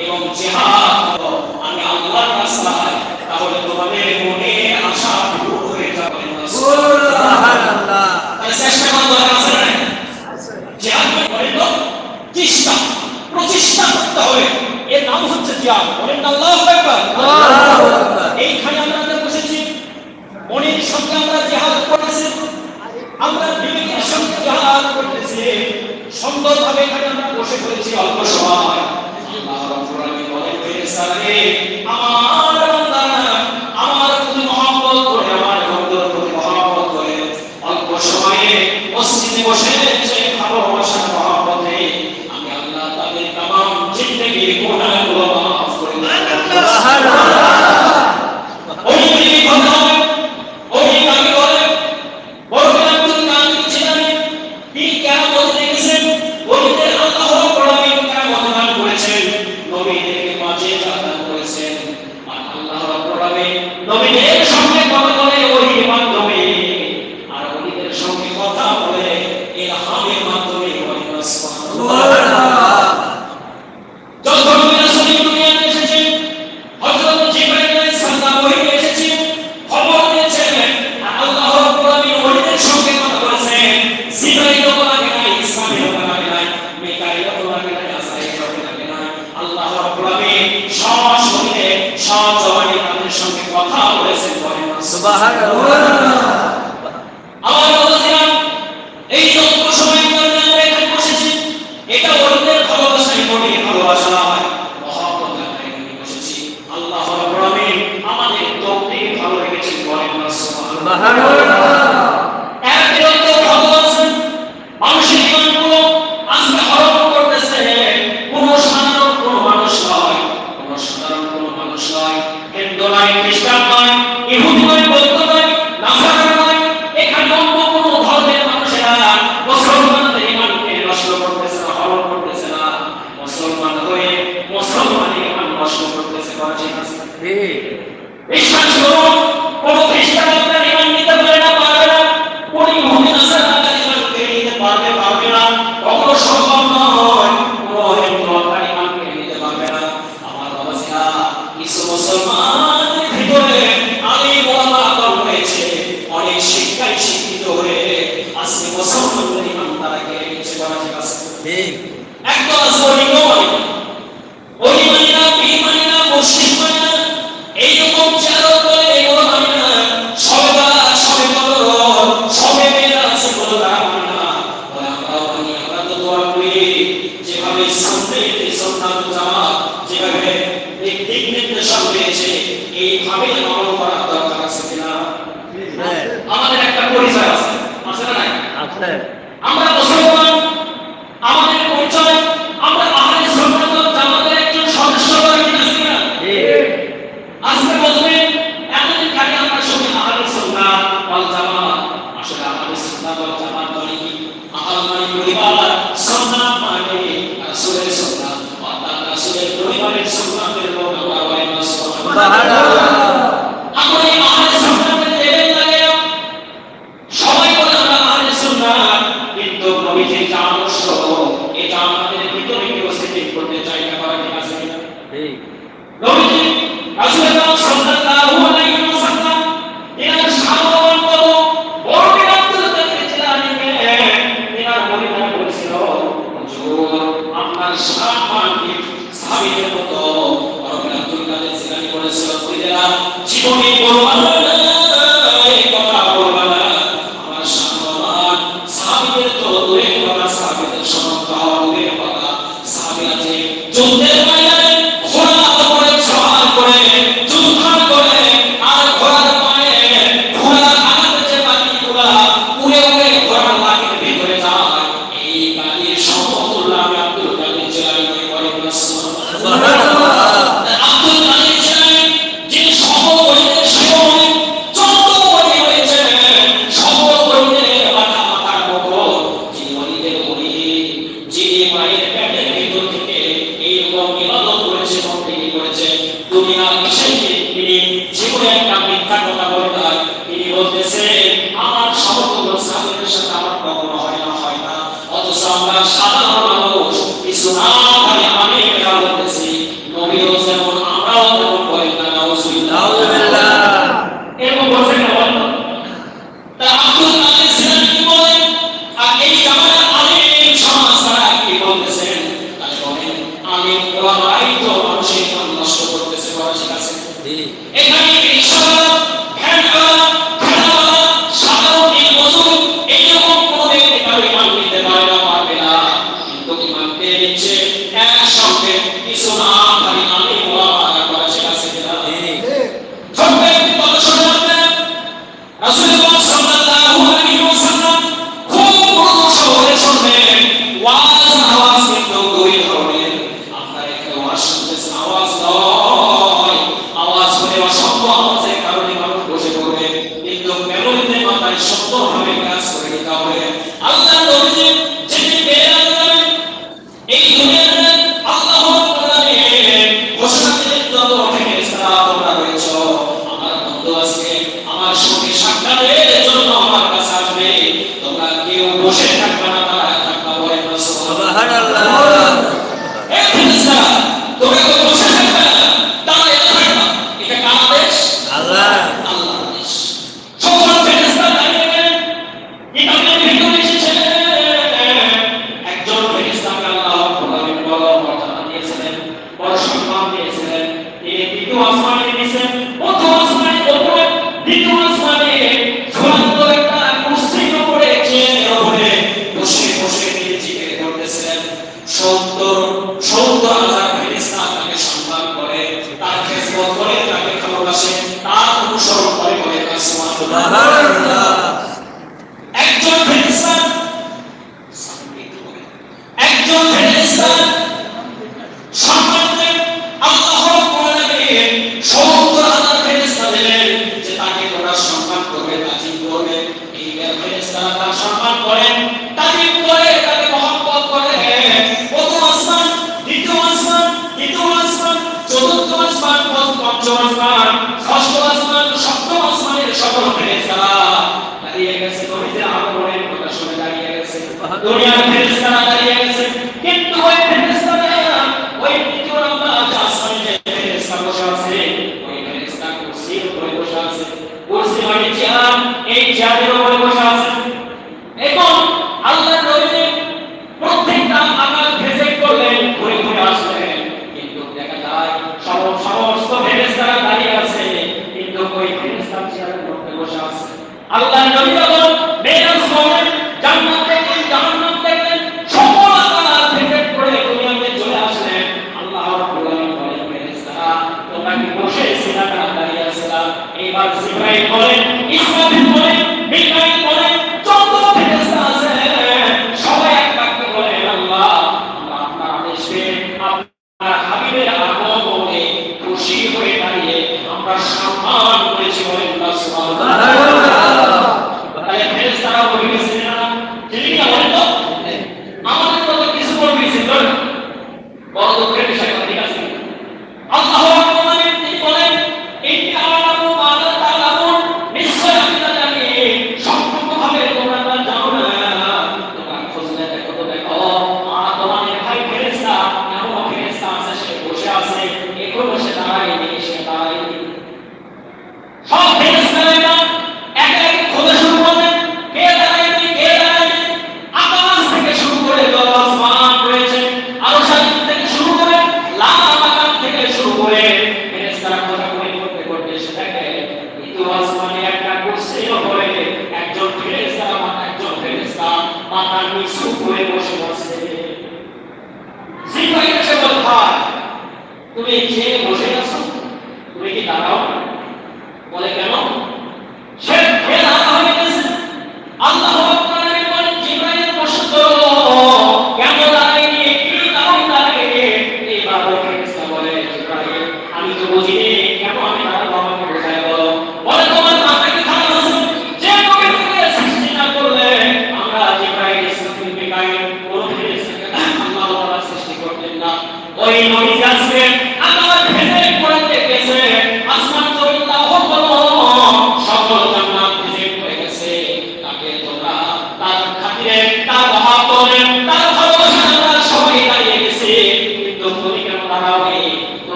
এবং জিহাদ Mahalo! Mahalo! দ্বিতীয় আসমানে দিয়েছেন এই চেয়ারের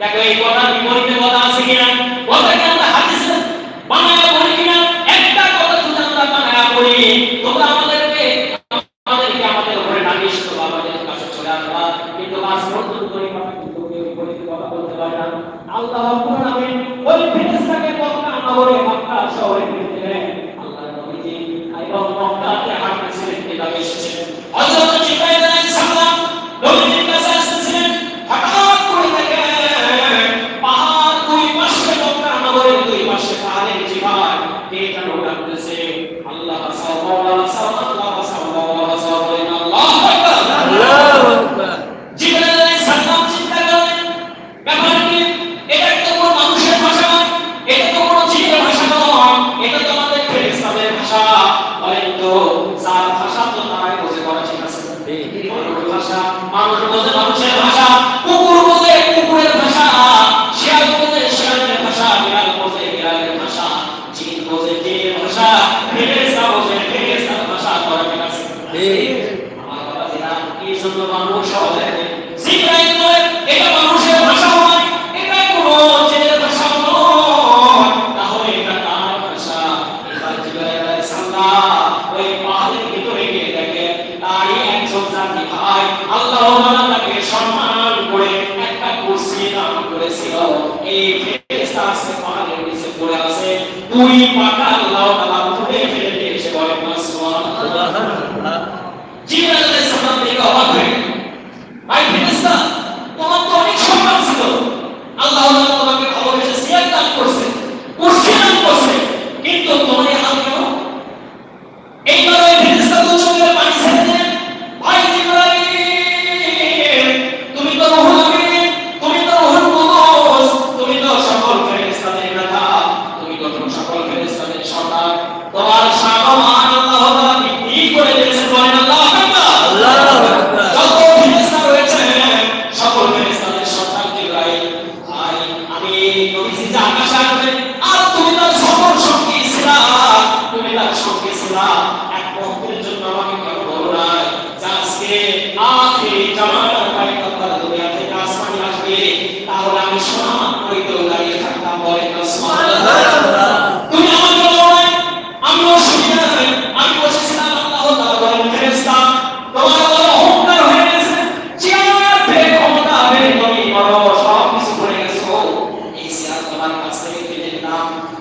দেখো এই কথা বিপরীতে কথা আছে কিনা কথা মানুষ বোঝে না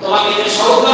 তোমাকে যে সৌদ্র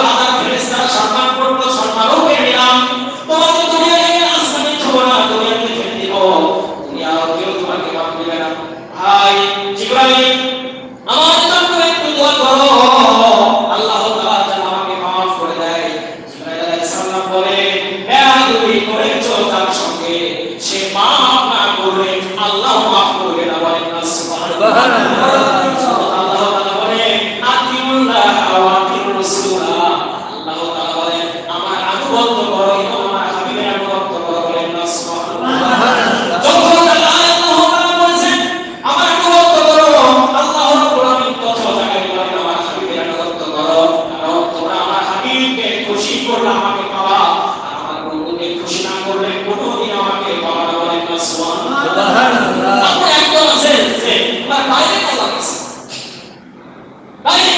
Bye.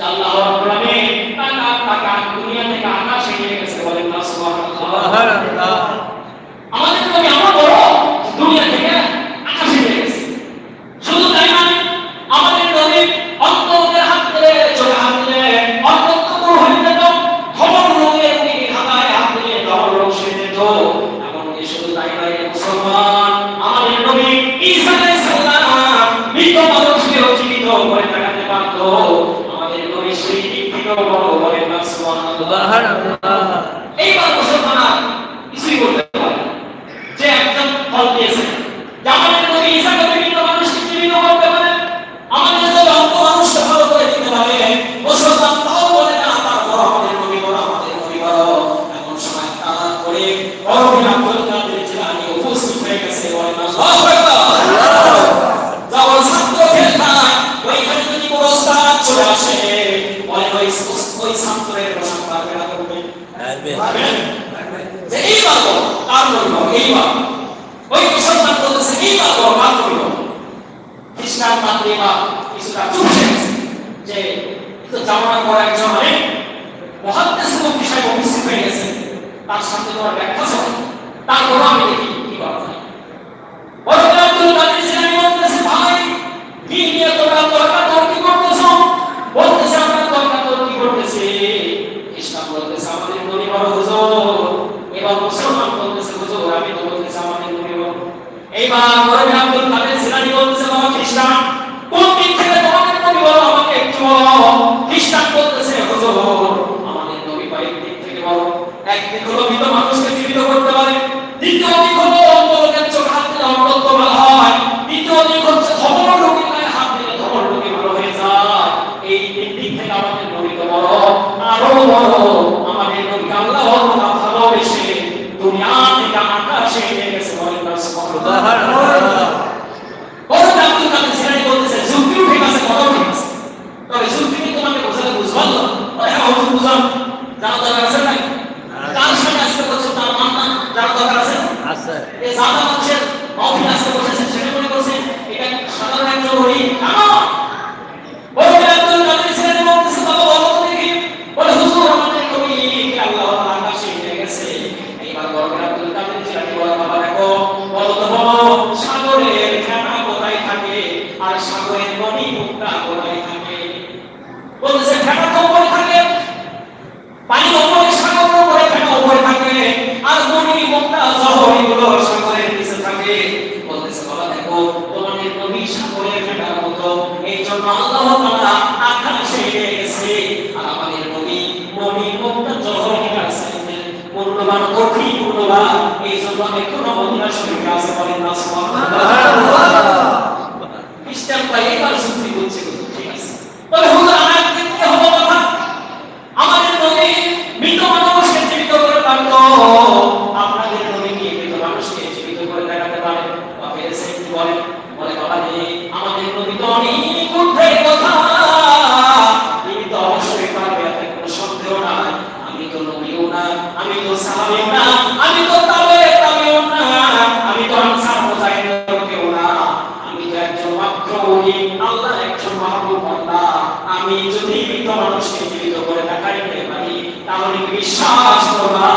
আল্লাহ এই জন্য এখনও মদিনা শরীফে আছে বলেন না সুবহানাল্লাহ যদি মৃত মানুষকে জীবিত করে তাকাই তাহলে বিশ্বাস করবা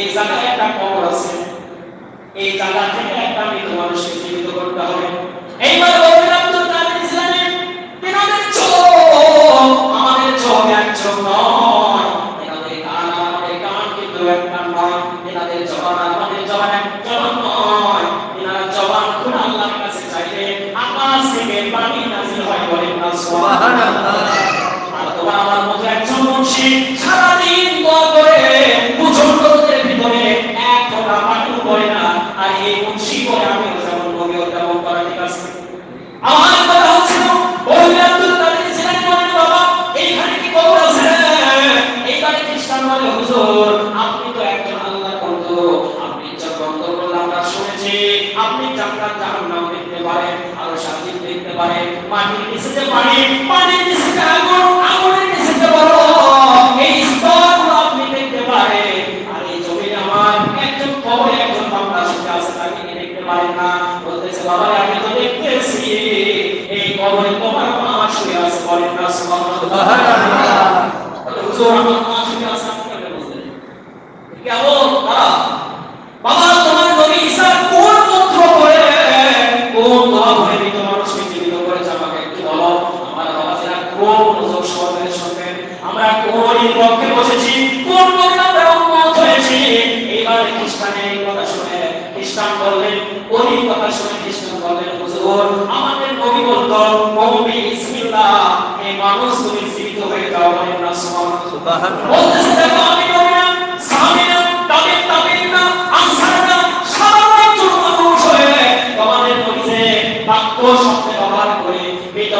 এই জায়গায় একটা কবর আছে। এই জায়গা থেকে একটা মৃত মানুষকে জীবিত করতে হবে। এইভাবে সুবহানাল্লাহ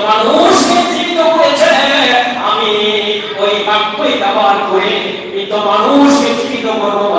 মানুষকে জীবিত করেছে আমি ওই বাক্যই ব্যবহার করে মৃত মানুষকে জীবিত করব।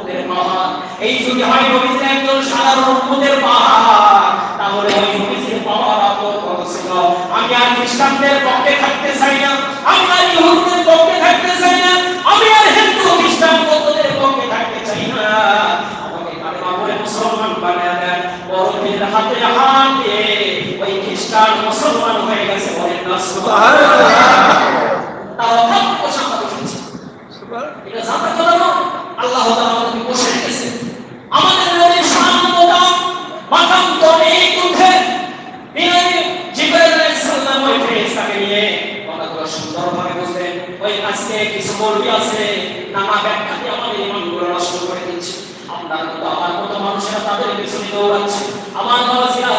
উম্মতের পাহাড়। এই যদি হয় নবীজি একজন সাধারণ উম্মতের তাহলে ওই নবীজির পাওয়ার আপন কত ছিল। আমি আর খ্রিস্টানদের পক্ষে থাকতে চাই না আমি আর ইহুদিদের পক্ষে থাকতে চাই না আমি আর হিন্দু খ্রিস্টান বৌদ্ধদের পক্ষে থাকতে চাই না। মুসলমান বানায় দেন হাতে হাত দিয়ে ওই খ্রিস্টান মুসলমান হয়ে গেছে বলেন না আল্লাহ আছে, নানা আমার ইমান নষ্ট করে দিচ্ছে। কিন্তু আমার মতো মানুষেরা তাদের পিছনে দৌড়াচ্ছে আমার মানুষেরা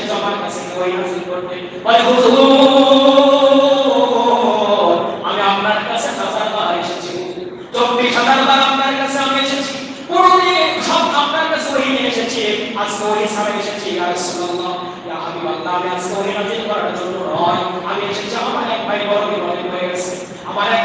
কিন্তু আমার কাছে ওই হাসিল করতে বলে, হুজুর, আমি আপনার কাছে এসেছি। চব্বিশ এসেছি। পুরোনে এসেছি। আজকে ওই সামনে আমি আজকে ওই নাজিল আমি আমার এক ভাই বড় বিপদে হয়ে গেছে। আমার এক